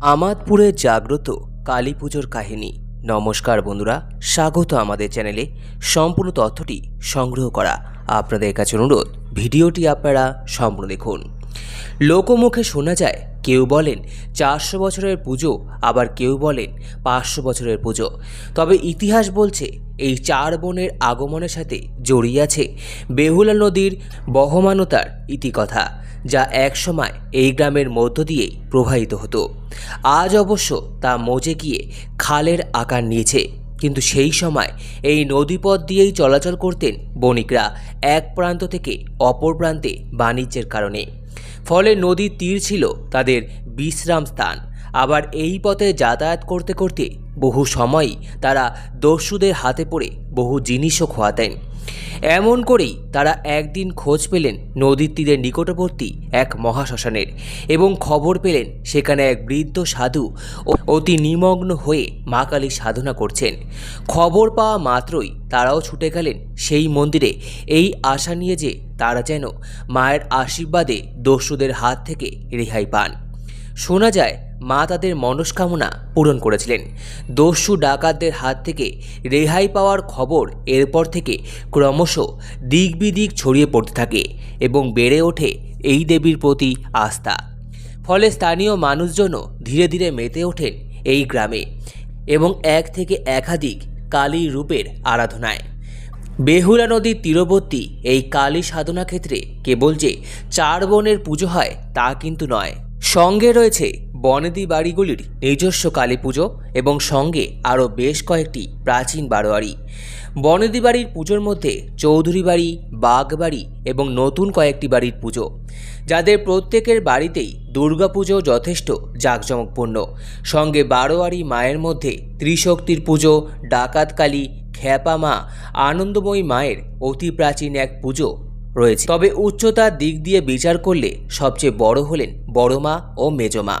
আমাদপুরে জাগ্রত কালী পুজোর কাহিনী। নমস্কার বন্ধুরা, স্বাগত আমাদের চ্যানেলে। সম্পূর্ণ তথ্যটি সংগ্রহ করা আপনাদের কাছে অনুরোধ। ভিডিওটি আপনারা সম্পূর্ণ দেখুন। লোকমুখে শোনা যায় কেউ বলেন চারশো বছরের পুজো, আবার কেউ বলেন পাঁচশো বছরের পুজো। তবে ইতিহাস বলছে এই চার বোনের আগমনের সাথে জড়িয়ে আছে বেহুলা নদীর বহমানতার ইতিকথা, যা একসময় এই গ্রামের মধ্য দিয়ে প্রবাহিত হতো। আজ অবশ্য তা মজে গিয়ে খালের আকার নিয়েছে, কিন্তু সেই সময় এই নদীপথ দিয়েই চলাচল করতেন বণিকরা, এক প্রান্ত থেকে অপর প্রান্তে বাণিজ্যের কারণে। ফলে নদীর তীর ছিল তাদের বিশ্রাম স্থান। আবার এই পথে যাতায়াত করতে করতে বহু সময়ই তারা দস্যুদের হাতে পড়ে বহু জিনিসও খোয়াতেন। এমন করেই তারা একদিন খোঁজ পেলেন নদীর তীরের নিকটবর্তী এক মহাশ্মশানের এবং খবর পেলেন সেখানে এক বৃদ্ধ সাধু অতি নিমগ্ন হয়ে মা কালীর সাধনা করছেন। খবর পাওয়া মাত্রই তারাও ছুটে গেলেন সেই মন্দিরে। এই আশা নিয়ে যে তারা যেন মায়ের আশীর্বাদে দস্যুদের হাত থেকে রেহাই পান। শোনা যায়, মা তাদের মনস্কামনা পূরণ করেছিলেন। দস্যু ডাকাতদের হাত থেকে রেহাই পাওয়ার খবর এরপর থেকে ক্রমশ দিক বিদিক ছড়িয়ে পড়তে থাকে এবং বেড়ে ওঠে এই দেবীর প্রতি আস্থা। ফলে স্থানীয় মানুষজনও ধীরে ধীরে মেতে ওঠেন এই গ্রামে এবং এক থেকে একাধিক কালী রূপের আরাধনায়। বেহুলা নদীর তীরবর্তী এই কালী সাধনা ক্ষেত্রে কেবল যে চার বনের পুজো হয় তা কিন্তু নয়। সঙ্গে রয়েছে বনেদি বাড়িগুলির নিজস্ব কালী পুজো এবং সঙ্গে আরও বেশ কয়েকটি প্রাচীন বারোয়ারি। বনেদি বাড়ির পুজোর মধ্যে চৌধুরী বাড়ি, বাঘ বাড়ি এবং নতুন কয়েকটি বাড়ির পুজো। যাদের প্রত্যেকের বাড়িতেই দুর্গাপুজো যথেষ্ট জাঁকজমকপূর্ণ। সঙ্গে বারোয়ারি মায়ের মধ্যে ত্রিশক্তির পুজো ডাকাতকালী খ্যাপা মা, আনন্দময়ী মায়ের অতি প্রাচীন এক পুজো রয়েছে। তবে উচ্চতার দিক দিয়ে বিচার করলে সবচেয়ে বড় হলেন বড় মা ও মেজমা,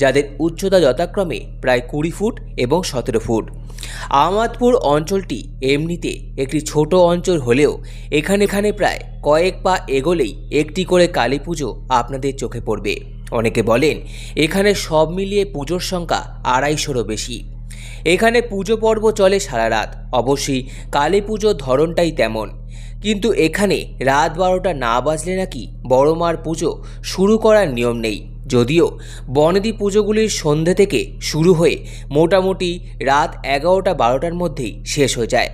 যাদের উচ্চতা যথাক্রমে প্রায় কুড়ি ফুট এবং সতেরো ফুট। আমাদপুর অঞ্চলটি এমনিতে একটি ছোট অঞ্চল হলেও এখানে এখানে প্রায় কয়েক পা এগোলেই একটি করে কালী পুজো আপনাদের চোখে পড়বে। অনেকে বলেন, এখানে সব মিলিয়ে পুজোর সংখ্যা আড়াইশোরও বেশি। এখানে পুজো পর্ব চলে সারা রাত। অবশ্যই কালী পুজোর ধরনটাই তেমন। কিন্তু এখানে রাত বারোটা না বাজলে নাকি বড় মার পুজো শুরু করার নিয়ম নেই। যদিও বনেদি পুজোগুলির সন্ধে থেকে শুরু হয়ে মোটামুটি রাত এগারোটা বারোটার মধ্যেই শেষ হয়ে যায়।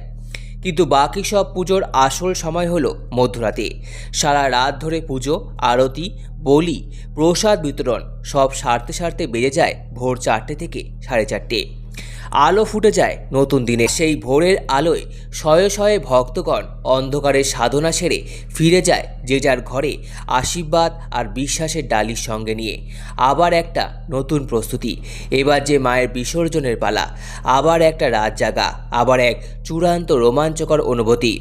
কিন্তু বাকি সব পুজোর আসল সময় হলো মধ্যরাতে। সারা রাত ধরে পুজো, আরতি, বলি, প্রসাদ বিতরণ সব সারতে সারতে বেজে যায় ভোর চারটে থেকে সাড়ে চারটে। আলো ফুটে যায় নতুন দিনে। সেই ভোরের আলোয় শয়ে শয়ে ভক্তগণ অন্ধকারের সাধনা সেরে ফিরে যায় যে যার ঘরে আশীর্বাদ আর বিশ্বাসের ডালির সঙ্গে নিয়ে। আবার একটা নতুন প্রস্তুতি। এবার যে মায়ের বিসর্জনের পালা, আবার একটা রাত জাগা, আবার এক চূড়ান্ত রোমাঞ্চকর অনুভূতি।